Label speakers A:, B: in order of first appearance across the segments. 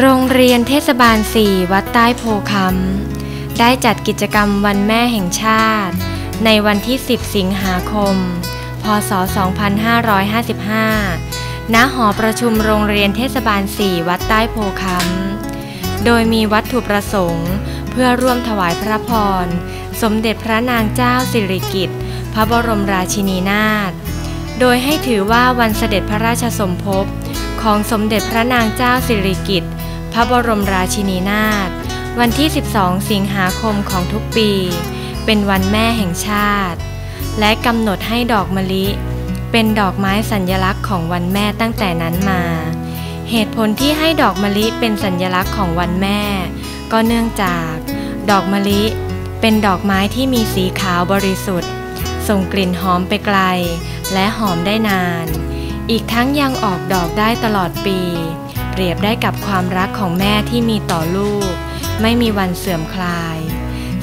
A: โรงเรียนเทศบาล 4 วัดใต้โพคำได้จัดกิจกรรมวันแม่แห่งชาติ ในวันที่ 10 สิงหาคม พศ 2555 ณ หอประชุมโรงเรียนเทศบาล 4 วัดใต้โพคำโดยมีวัตถุประสงค์ เพื่อร่วมถวายพระพร สมเด็จพระนางเจ้าสิริกิติ์ พระบรมราชินีนาถ โดยให้ถือว่าวันเสด็จพระราชสมภพของสมเด็จพระนางเจ้าสิริกิติ์ พระบรมราชินีนาถวันที่ 12 สิงหาคมของทุกปี เป็นวันแม่แห่งชาติ และกำหนดให้ดอกมะลิ เป็นดอกไม้สัญลักษณ์ของวันแม่ตั้งแต่นั้นมา เหตุผลที่ให้ดอกมะลิเป็นสัญลักษณ์ของวันแม่ ก็เนื่องจาก ดอกมะลิ เป็นดอกไม้ที่มีสีขาวบริสุทธิ์ ส่งกลิ่นหอมไปไกล และหอมได้นาน อีกทั้งยังออกดอกได้ตลอดปี เปรียบได้กับความรักของแม่ที่มีต่อลูก ไม่มีวันเสื่อมคลาย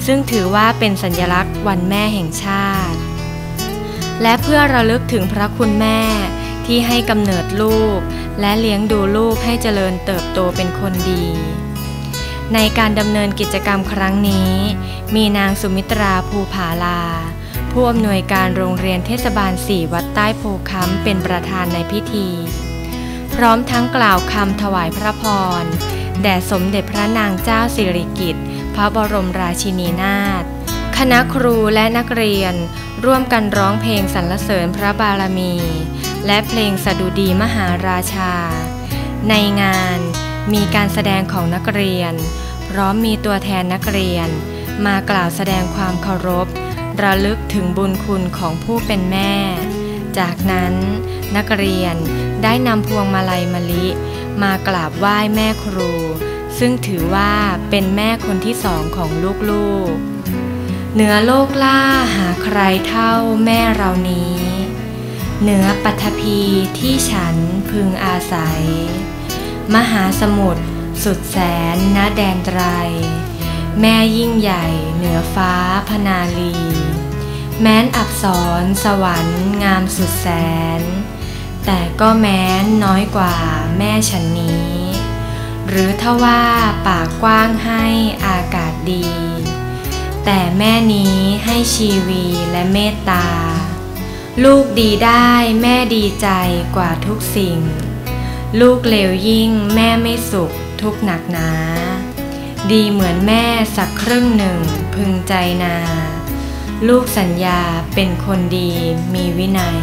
A: ซึ่งถือว่าเป็นสัญลักษณ์วันแม่แห่งชาติ และเพื่อระลึกถึงพระคุณแม่ที่ให้กำเนิดลูก และเลี้ยงดูลูกให้เจริญเติบโตเป็นคนดี ในการดำเนินกิจกรรมครั้งนี้ มีนางสุมิตราภูผาลาผู้อำนวยการโรงเรียนเทศบาล 4 วัดใต้โพค้ำเป็นประธานในพิธี พร้อมทั้งกล่าวคำถวายพระพร แด่สมเด็จพระนางเจ้าสิริกิติ์พระบรมราชินีนาถคณะครูและนักเรียน ร่วมกันร้องเพลงสรรเสริญพระบารมี และเพลงสดุดีมหาราชา ในงานมีการแสดงของนักเรียน พร้อมมีตัวแทนนักเรียน มากล่าวแสดงความเคารพ ระลึกถึงบุญคุณของผู้เป็นแม่ จากนั้นนักเรียนได้นำพวงมาลัยมะลิ มากราบไหว้แม่ครู ซึ่งถือว่าเป็นแม่คนที่สองของลูกๆ เหนือโลกล่าหาใครเท่าแม่เรานี้ เหนือปัทภีที่ฉันพึงอาศัย มหาสมุทรสุดแสนณแดนไตร แม่ยิ่งใหญ่เหนือฟ้าพนาลี แม้นอักษรสวรรค์งามสุดแสน แต่ก็แม้นน้อยกว่าแม่ฉันนี้ หรือถ้าว่าปากกว้างให้อากาศดี แต่แม่นี้ให้ชีวีและเมตตา ลูกดีได้แม่ดีใจกว่าทุกสิ่ง ลูกเลวยิ่งแม่ไม่สุขทุกหนักหนา ดีเหมือนแม่สักครึ่งหนึ่งพึงใจนา ลูกสัญญาเป็นคนดีมีวินัย